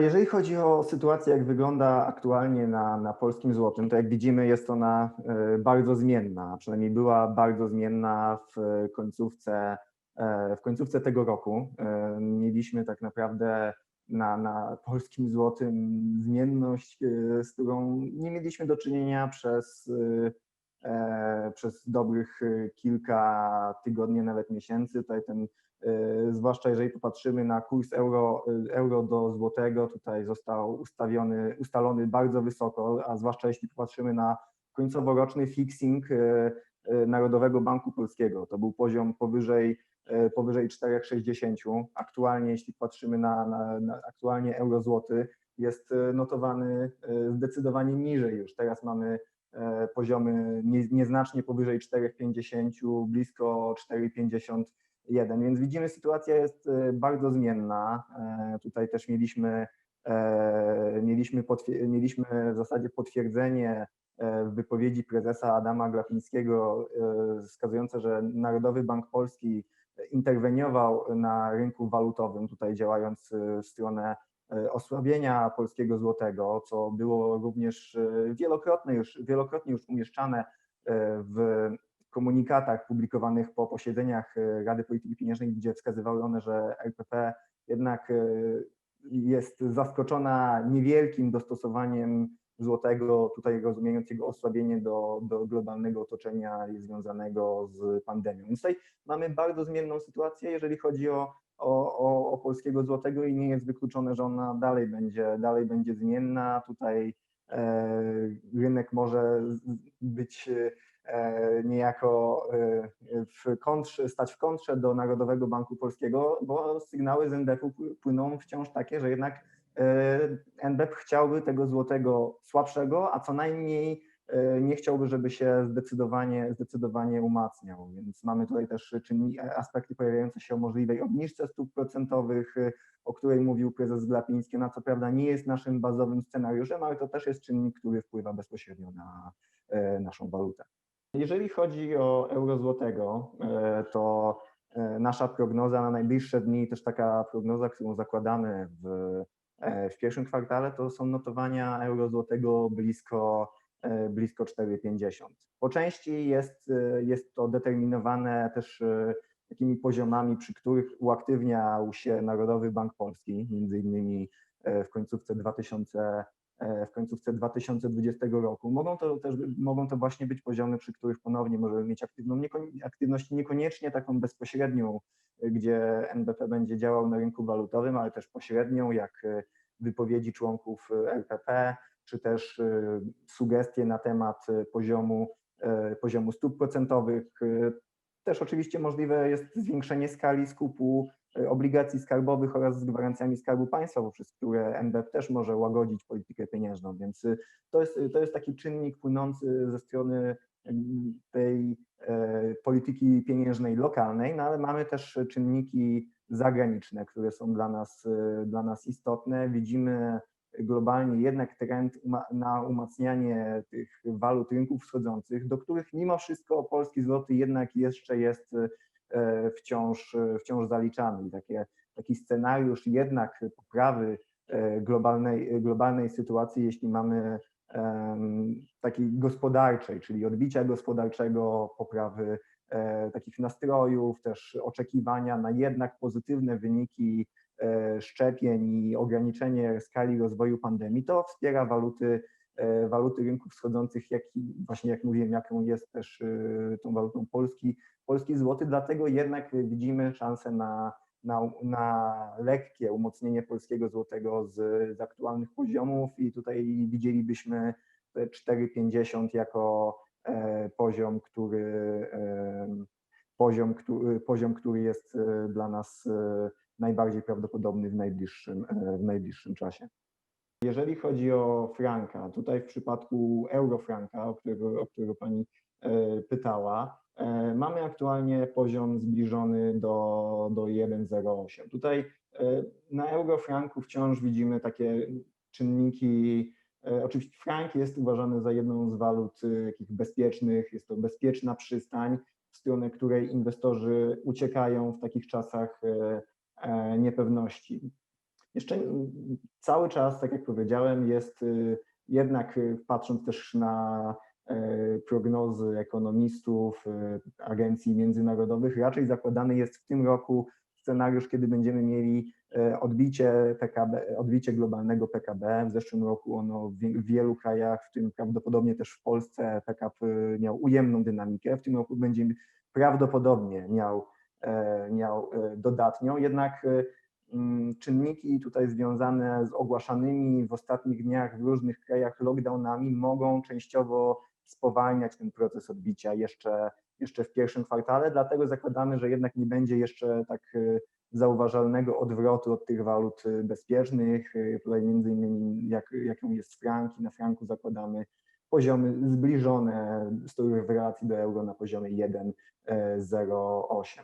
Jeżeli chodzi o sytuację, jak wygląda aktualnie na, na polskim złotym, to jak widzimy, jest ona e, bardzo zmienna, przynajmniej była bardzo zmienna w końcówce, e, w końcówce tego roku. E, mieliśmy tak naprawdę na, na polskim złotym zmienność, z którą nie mieliśmy do czynienia przez, przez dobrych kilka tygodni, nawet miesięcy. Tutaj ten E, zwłaszcza jeżeli popatrzymy na kurs euro, e, euro do złotego, tutaj został ustawiony, ustalony bardzo wysoko, a zwłaszcza jeśli popatrzymy na końcoworoczny fixing e, Narodowego Banku Polskiego. To był poziom powyżej, powyżej 4,60. Aktualnie, jeśli patrzymy na, na, na aktualnie euro złoty, jest notowany zdecydowanie niżej już. Teraz mamy poziomy nie, nieznacznie powyżej 4,50, blisko 4,50 jeden. Więc widzimy, sytuacja jest e, bardzo zmienna. E, tutaj też mieliśmy, e, mieliśmy, mieliśmy w zasadzie potwierdzenie w wypowiedzi prezesa Adama Glapińskiego wskazujące, że Narodowy Bank Polski interweniował na rynku walutowym, tutaj działając w stronę osłabienia polskiego złotego, co było również wielokrotnie już, wielokrotnie już umieszczane w komunikatach publikowanych po posiedzeniach e, Rady Polityki Pieniężnej, gdzie wskazywały one, że LPP jednak e, jest zaskoczona niewielkim dostosowaniem złotego, tutaj rozumiejąc jego osłabienie do, do globalnego otoczenia związanego z pandemią. Więc tutaj mamy bardzo zmienną sytuację, jeżeli chodzi o, o, o, o polskiego złotego i nie jest wykluczone, że ona dalej będzie, dalej będzie zmienna. Tutaj e, rynek może być E, niejako e, w kontrze, stać w kontrze do Narodowego Banku Polskiego, bo sygnały z NBP-u płyną wciąż takie, że jednak NBP chciałby tego złotego słabszego, a co najmniej nie chciałby, żeby się zdecydowanie, zdecydowanie umacniał. Więc mamy tutaj też czynni, aspekty pojawiające się o możliwej obniżce stóp procentowych, o której mówił prezes Glapiński. Ona co prawda nie jest naszym bazowym scenariuszem, ale to też jest czynnik, który wpływa bezpośrednio na naszą walutę. Jeżeli chodzi o euro złotego, to nasza prognoza na najbliższe dni, też taka prognoza, którą zakładamy w, w pierwszym kwartale, to są notowania euro złotego blisko, blisko 4,50. Po części jest, jest to determinowane też takimi poziomami, przy których uaktywniał się Narodowy Bank Polski, między innymi w końcówce 2000 E, w końcówce 2020 roku. Mogą to też mogą to właśnie być poziomy, przy których ponownie możemy mieć aktywną, aktywność niekoniecznie taką bezpośrednią, gdzie NBP będzie działał na rynku walutowym, ale też pośrednią, jak e, wypowiedzi członków LPP, czy też e, sugestie na temat poziomu, poziomu stóp procentowych. Też oczywiście możliwe jest zwiększenie skali skupu E, obligacji skarbowych oraz z gwarancjami Skarbu Państwa, poprzez które NBP też może łagodzić politykę pieniężną. Więc y, to jest, to jest taki czynnik płynący ze strony tej e, polityki pieniężnej lokalnej, no ale mamy też czynniki zagraniczne, które są dla nas, y, dla nas istotne. Widzimy globalnie jednak trend na umacnianie tych walut rynków wschodzących, do których mimo wszystko polski złoty jednak jeszcze jest E, wciąż, e, wciąż zaliczany. Takie, taki scenariusz jednak poprawy e, globalnej, globalnej sytuacji, jeśli mamy takiej gospodarczej, czyli odbicia gospodarczego, poprawy takich nastrojów, też oczekiwania na jednak pozytywne wyniki szczepień i ograniczenie skali rozwoju pandemii, to wspiera waluty, waluty rynków wschodzących, jak właśnie jak mówiłem, jaką jest też tą walutą Polski, polski złoty, dlatego jednak widzimy szansę na, na, na lekkie umocnienie polskiego złotego z, z aktualnych poziomów i tutaj widzielibyśmy 4,50 jako e, poziom, który e, poziom, który, poziom, który jest e, dla nas najbardziej prawdopodobny w najbliższym, w najbliższym czasie. Jeżeli chodzi o franka, tutaj w przypadku eurofranka, o którego, o którego Pani pytała, E, mamy aktualnie poziom zbliżony do, do 1,08. Tutaj e, na eurofranku wciąż widzimy takie czynniki. E, oczywiście frank jest uważany za jedną z walut takich bezpiecznych, jest to bezpieczna przystań, w stronę której inwestorzy uciekają w takich czasach niepewności. Jeszcze mm, cały czas, tak jak powiedziałem, jest y, jednak y, patrząc też na e, prognozy ekonomistów, y, agencji międzynarodowych, raczej zakładany jest w tym roku scenariusz, kiedy będziemy mieli e, odbicie PKB, odbicie globalnego PKB. W zeszłym roku ono w wie- w wielu krajach, w tym prawdopodobnie też w Polsce PKB miał ujemną dynamikę. W tym roku będzie prawdopodobnie miał, e, miał e, dodatnią, jednak e, czynniki tutaj związane z ogłaszanymi w ostatnich dniach w różnych krajach lockdownami mogą częściowo spowalniać ten proces odbicia jeszcze, jeszcze w pierwszym kwartale, dlatego zakładamy, że jednak nie będzie jeszcze tak e, zauważalnego odwrotu od tych walut e, bezpiecznych. E, Tutaj między innymi jak, jaką jest frank i na franku zakładamy poziomy zbliżone z których w relacji do euro na poziomie 1,08.